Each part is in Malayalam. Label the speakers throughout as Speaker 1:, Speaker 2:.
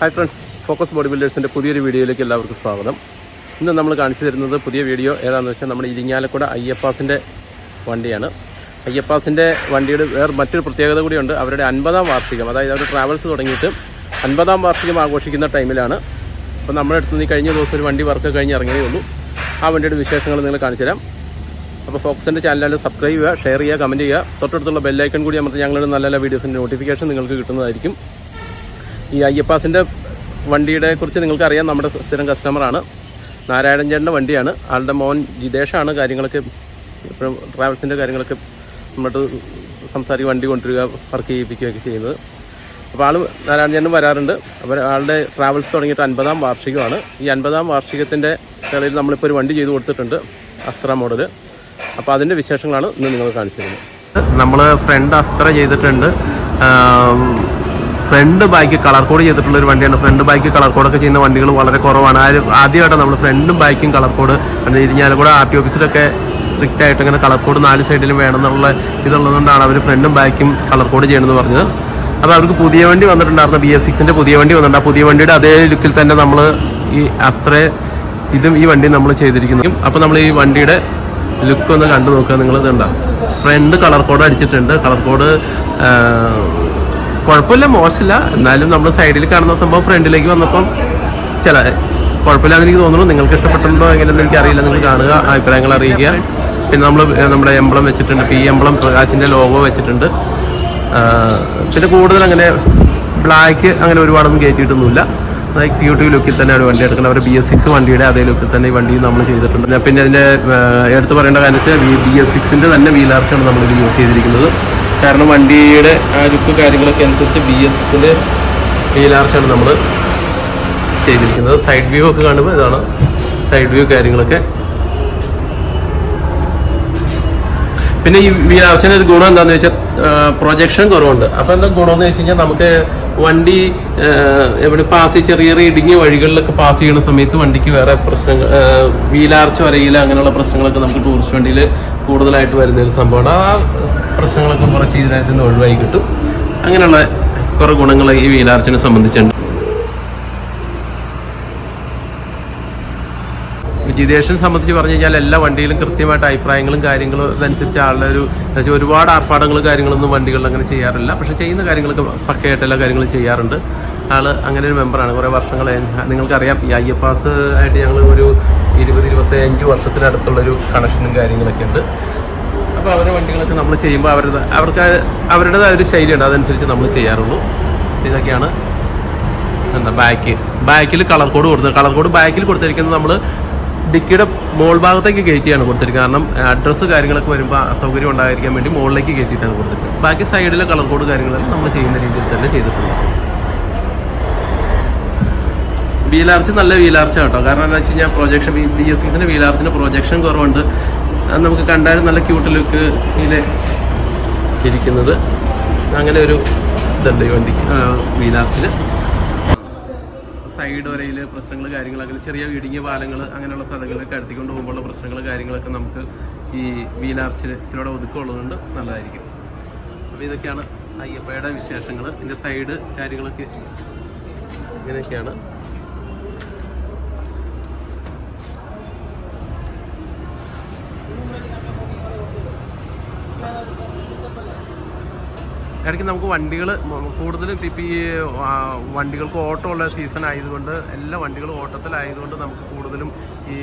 Speaker 1: ഹായ് ഫ്രണ്ട്സ് ഫോക്കസ് ബോഡി ബിൽഡേഴ്സിൻ്റെ പുതിയൊരു വീഡിയോയിലേക്ക് എല്ലാവർക്കും സ്വാഗതം ഇന്ന് നമ്മൾ കാണിച്ചു തരുന്നത് പുതിയ വീഡിയോ ഏതാണെന്ന് വെച്ചാൽ നമ്മുടെ ഇരിങ്ങാലക്കുട അയ്യപ്പാസിൻ്റെ വണ്ടിയാണ് അയ്യപ്പാസിൻ്റെ വണ്ടിയുടെ വേറെ മറ്റൊരു പ്രത്യേകത കൂടിയുണ്ട് അവരുടെ അൻപതാം വാർഷികം അതായത് അവർ ട്രാവൽസ് തുടങ്ങിയിട്ട് അൻപതാം വാർഷികം ആഘോഷിക്കുന്ന ടൈമിലാണ് അപ്പോൾ നമ്മുടെ അടുത്ത് നിന്ന് കഴിഞ്ഞ ദിവസം ഒരു വണ്ടി വർക്ക് കഴിഞ്ഞ് ഇറങ്ങിയേ ഉള്ളൂ ആ വണ്ടിയുടെ വിശേഷങ്ങൾ നിങ്ങൾ കാണിച്ചു തരാം അപ്പോൾ ഫോക്സിൻ്റെ ചാനലിൽ സബ്സ്ക്രൈബ് ചെയ്യുക ഷെയർ ചെയ്യുക കമൻറ്റ് ചെയ്യുക തൊട്ടടുത്തുള്ള ബെല്ലൈക്കൺ കൂടി അമർത്തി ഞങ്ങളുടെ നല്ല നല്ല വീഡിയോസിൻ്റെ നോട്ടിഫിക്കേഷൻ നിങ്ങൾക്ക് കിട്ടുന്നതായിരിക്കും ഈ അയ്യപ്പാസിൻ്റെ വണ്ടിയുടെ കുറിച്ച് നിങ്ങൾക്ക് അറിയാം നമ്മുടെ സ്ഥിരം കസ്റ്റമറാണ് നാരായണൻ ചേട്ടൻ്റെ വണ്ടിയാണ് ആളുടെ മോൻ ജിതേഷാണ് കാര്യങ്ങളൊക്കെ ഇപ്പോഴും ട്രാവൽസിൻ്റെ കാര്യങ്ങളൊക്കെ നമ്മുടെ സംസാരിക്കുക വണ്ടി കൊണ്ടുവരിക വർക്ക് ചെയ്യിപ്പിക്കുകയൊക്കെ ചെയ്യുന്നത് അപ്പോൾ ആൾ നാരായണ ചേട്ടൻ വരാറുണ്ട് അപ്പോൾ ആളുടെ ട്രാവൽസ് തുടങ്ങിയിട്ട് അൻപതാം വാർഷികമാണ് ഈ അൻപതാം വാർഷികത്തിൻ്റെ കളിയിൽ നമ്മളിപ്പോൾ ഒരു വണ്ടി ചെയ്ത് കൊടുത്തിട്ടുണ്ട് അസ്ത്ര മോഡൽ അപ്പോൾ അതിൻ്റെ വിശേഷങ്ങളാണ് ഇന്ന് നിങ്ങൾ കാണിച്ചിരുന്നത് നമ്മൾ ഫ്രണ്ട് അസ്ത്ര ചെയ്തിട്ടുണ്ട് ഫ്രണ്ട് ബാക്ക് കളർ കോഡ് ചെയ്തിട്ടുള്ള ഒരു വണ്ടിയാണ് ഫ്രണ്ട് ബാക്ക് കളർ കോഡൊക്കെ ചെയ്യുന്ന വണ്ടികൾ വളരെ കുറവാണ് ആദ്യമായിട്ടാണ് നമ്മൾ ഫ്രണ്ടും ബാക്കും കളർ കോഡ് കൂടെ ആർ ടി ഓഫീസിലൊക്കെ സ്ട്രിക്റ്റ് ആയിട്ട് അങ്ങനെ കളർ കോഡ് നാല് സൈഡിലും വേണമെന്നുള്ള ഇതുള്ളതുകൊണ്ടാണ് അവർ ഫ്രണ്ടും ബാക്കും കളർ കോഡ് ചെയ്യണമെന്ന് പറഞ്ഞത് അപ്പോൾ അവർക്ക് പുതിയ വണ്ടി വന്നിട്ടുണ്ടായിരുന്നു ബി എസ് സിക്സിൻ്റെ പുതിയ വണ്ടി വന്നിട്ടുണ്ട് ആ പുതിയ വണ്ടിയുടെ അതേ ലുക്കിൽ തന്നെ നമ്മൾ ഈ അസ്ത്ര ഇതും ഈ വണ്ടി നമ്മൾ ചെയ്തിരിക്കുന്നു അപ്പോൾ നമ്മൾ ഈ വണ്ടിയുടെ ലുക്ക് ഒന്ന് കണ്ടു നോക്കുക നിങ്ങൾ ഇതുണ്ടാവും ഫ്രണ്ട് കളർ കോഡ് അടിച്ചിട്ടുണ്ട് കളർ കോഡ് കുഴപ്പമില്ല മോശമില്ല എന്നാലും നമ്മൾ സൈഡിൽ കാണുന്ന സംഭവം ഫ്രണ്ടിലേക്ക് വന്നപ്പം ചില കുഴപ്പമില്ലാന്ന് എനിക്ക് തോന്നുന്നു നിങ്ങൾക്ക് ഇഷ്ടപ്പെട്ടുണ്ടോ എങ്ങനെയെന്ന് അറിയില്ല നിങ്ങൾ കാണുക അഭിപ്രായങ്ങൾ അറിയിക്കുക പിന്നെ നമ്മൾ നമ്മുടെ എംബ്ലം വെച്ചിട്ടുണ്ട് പി എംബ്ലം പ്രകാശിൻ്റെ ലോഗോ വെച്ചിട്ടുണ്ട് പിന്നെ കൂടുതൽ അങ്ങനെ ബ്ലാക്ക് അങ്ങനെ ഒരുപാടൊന്നും കയറ്റിയിട്ടൊന്നുമില്ല എക്സിക്യൂട്ടീവ് ലുക്കിൽ തന്നെയാണ് വണ്ടി എടുക്കുന്നത് അവരുടെ ബി എസ് സിക്സ് വണ്ടിയുടെ അതേ ലുക്കിൽ തന്നെ ഈ വണ്ടി നമ്മൾ ചെയ്തിട്ടുണ്ട് പിന്നെ അതിൻ്റെ എടുത്തു പറയേണ്ട കാര്യത്തിൽ ബി എസ് സിക്സിൻ്റെ തന്നെ വീലാർച്ചാണ് നമ്മൾ യൂസ് ചെയ്തിരിക്കുന്നത് കാരണം വണ്ടിയുടെ ആ ലുക്ക് കാര്യങ്ങളൊക്കെ അനുസരിച്ച് ബി എസ് എസിൻ്റെ വീലാർച്ചാണ് നമ്മൾ ചെയ്തിരിക്കുന്നത് സൈഡ് വ്യൂ ഒക്കെ കാണുമ്പോൾ ഇതാണ് സൈഡ് വ്യൂ കാര്യങ്ങളൊക്കെ പിന്നെ ഈ വി ആർച്ചിൻ്റെ ഒരു ഗുണം എന്താണെന്ന് വെച്ചാൽ പ്രൊജക്ഷൻ കുറവുണ്ട് അപ്പോൾ എന്താ ഗുണമെന്ന് വെച്ച് കഴിഞ്ഞാൽ നമുക്ക് വണ്ടി എവിടെ പാസ് ചെറിയ ചെറിയ ഇടുങ്ങിയ വഴികളിലൊക്കെ പാസ് ചെയ്യുന്ന സമയത്ത് വണ്ടിക്ക് വേറെ പ്രശ്നങ്ങൾ വീലാർച്ച് വരയില്ല അങ്ങനെയുള്ള പ്രശ്നങ്ങളൊക്കെ നമുക്ക് ടൂറിസ്റ്റ് വണ്ടിയിൽ കൂടുതലായിട്ട് വരുന്ന ഒരു സംഭവമാണ് ആ പ്രശ്നങ്ങളൊക്കെ കുറച്ച് ഇതിനകത്ത് നിന്ന് ഒഴിവായി കിട്ടും അങ്ങനെയുള്ള കുറെ ഗുണങ്ങൾ ഈ വീലാർച്ചനെ സംബന്ധിച്ചുണ്ട് ജിതേഷിനെ സംബന്ധിച്ച് പറഞ്ഞു കഴിഞ്ഞാൽ എല്ലാ വണ്ടിയിലും കൃത്യമായിട്ട് അഭിപ്രായങ്ങളും കാര്യങ്ങളും അതനുസരിച്ച് ആളുടെ ഒരു ഒരുപാട് ആർപ്പാടങ്ങളും കാര്യങ്ങളൊന്നും വണ്ടികളിൽ അങ്ങനെ ചെയ്യാറില്ല പക്ഷെ ചെയ്യുന്ന കാര്യങ്ങളൊക്കെ പക്കയായിട്ട് എല്ലാ കാര്യങ്ങളും ചെയ്യാറുണ്ട് ആൾ അങ്ങനെ ഒരു മെമ്പറാണ് കുറേ വർഷങ്ങൾ നിങ്ങൾക്കറിയാം ഈ അയ്യപ്പാസ് ആയിട്ട് ഞങ്ങൾ ഒരു ഇരുപത് ഇരുപത്തി അഞ്ച് വർഷത്തിനടുത്തുള്ളൊരു കണക്ഷനും കാര്യങ്ങളൊക്കെ ഉണ്ട് ഇപ്പോൾ അവരുടെ വണ്ടികളൊക്കെ നമ്മൾ ചെയ്യുമ്പോൾ അവരുടെ അവർക്ക് അവരുടേതായ ഒരു ശൈലിയുണ്ട് അതനുസരിച്ച് നമ്മൾ ചെയ്യാറുള്ളൂ ഇതൊക്കെയാണ് എന്താ ബാക്ക് ബാക്കിൽ കളർ കോഡ് കൊടുത്തത് കളർ കോഡ് ബാക്കിൽ കൊടുത്തിരിക്കുന്നത് നമ്മൾ ഡിക്കിയുടെ മോൾ ഭാഗത്തേക്ക് കയറ്റിയാണ് കൊടുത്തിരിക്കുന്നത് കാരണം അഡ്രസ്സ് കാര്യങ്ങളൊക്കെ വരുമ്പോൾ അസൗകര്യം ഉണ്ടായിരിക്കാൻ വേണ്ടി മുകളിലേക്ക് കയറ്റിയിട്ടാണ് കൊടുത്തിരിക്കുന്നത് ബാക്കി സൈഡിലെ കളർ കോഡ് കാര്യങ്ങളൊക്കെ നമ്മൾ ചെയ്യുന്ന രീതിയിൽ തന്നെ ചെയ്തിട്ടുണ്ട് വീലാർച്ച് നല്ല വീലാർച്ച കേട്ടോ കാരണം എന്താ വെച്ച് കഴിഞ്ഞാൽ പ്രൊജക്ഷൻ ബി എസ് സിക്സിൻ്റെ വീലാർച്ചിന് പ്രൊജക്ഷൻ കുറവുണ്ട് അത് നമുക്ക് കണ്ടാലും നല്ല ക്യൂട്ട് ലുക്ക് ഇതിലെ ഇരിക്കുന്നത് അങ്ങനെ ഒരു ഇതുണ്ട് ഈ വണ്ടിക്ക് വീലാസിൽ സൈഡ് വരയിൽ പ്രശ്നങ്ങൾ കാര്യങ്ങളൊക്കെ ചെറിയ ഇടുങ്ങിയ പാലങ്ങൾ അങ്ങനെയുള്ള സ്ഥലങ്ങളിലൊക്കെ അടുത്തിക്കൊണ്ട് പോകുമ്പോഴുള്ള പ്രശ്നങ്ങൾ കാര്യങ്ങളൊക്കെ നമുക്ക് ഈ വീലാർച്ചിൽ ഇച്ചിരിയുടെ ഒതുക്കമുള്ളതുകൊണ്ട് നല്ലതായിരിക്കും അപ്പോൾ ഇതൊക്കെയാണ് അയ്യപ്പയുടെ വിശേഷങ്ങൾ ഇതിൻ്റെ സൈഡ് കാര്യങ്ങളൊക്കെ ഇങ്ങനെയൊക്കെയാണ് ഇടയ്ക്ക് നമുക്ക് വണ്ടികൾ കൂടുതലും ഇപ്പം ഈ വണ്ടികൾക്ക് ഓട്ടം ഉള്ള സീസൺ ആയതുകൊണ്ട് എല്ലാ വണ്ടികളും ഓട്ടത്തിലായതുകൊണ്ട് നമുക്ക് കൂടുതലും ഈ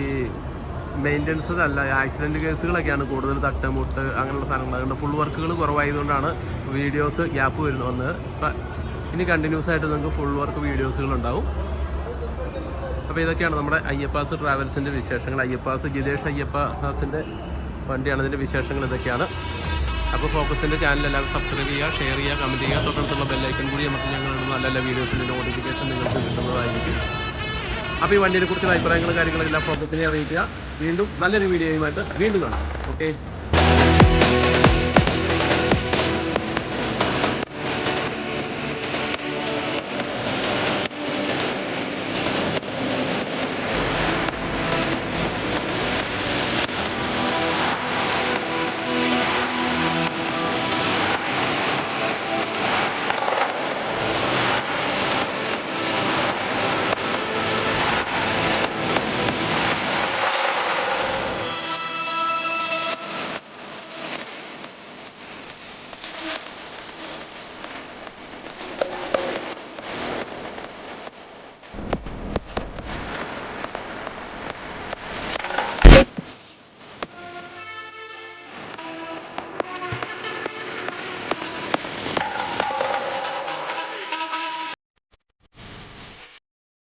Speaker 1: മെയിൻ്റനൻസ് അല്ല ആക്സിഡൻറ്റ് കേസുകളൊക്കെയാണ് കൂടുതൽ തട്ട് മുട്ട് അങ്ങനെയുള്ള സാധനങ്ങൾ അതുകൊണ്ട് ഫുൾ വർക്കുകൾ കുറവായതുകൊണ്ടാണ് വീഡിയോസ് ഗ്യാപ്പ് വരുന്നു വന്നത് ഇപ്പം ഇനി കണ്ടിന്യൂസ് ആയിട്ട് നിങ്ങൾക്ക് ഫുൾ വർക്ക് വീഡിയോസുകളുണ്ടാവും അപ്പോൾ ഇതൊക്കെയാണ് നമ്മുടെ അയ്യപ്പാസ് ട്രാവൽസിൻ്റെ വിശേഷങ്ങൾ അയ്യപ്പാസ് ഗിലേഷ് അയ്യപ്പാസിൻ്റെ വണ്ടിയാണ് ഇതിൻ്റെ വിശേഷങ്ങൾ ഇതൊക്കെയാണ് അപ്പോൾ ഫോക്കസിൻ്റെ ചാനൽ എല്ലാവരും സബ്സ്ക്രൈബ് ചെയ്യുക ഷെയർ ചെയ്യുക കമൻറ്റ് ചെയ്യുക തൊട്ടടുത്തുള്ള ബെല്ലൈക്കൻ കൂടി നമുക്ക് ഞങ്ങൾ നല്ല നല്ല വീഡിയോസിൻ്റെ നോട്ടിഫിക്കേഷൻ നിങ്ങൾക്ക് കിട്ടുന്നതായിരിക്കും അപ്പോൾ ഈ വണ്ടിയെ കുറിച്ചുള്ള അഭിപ്രായങ്ങളും കാര്യങ്ങളും എല്ലാം ഫോക്കസിനെ അറിയിക്കുക വീണ്ടും നല്ലൊരു വീഡിയോയുമായിട്ട് വീണ്ടും കാണാം ഓക്കെ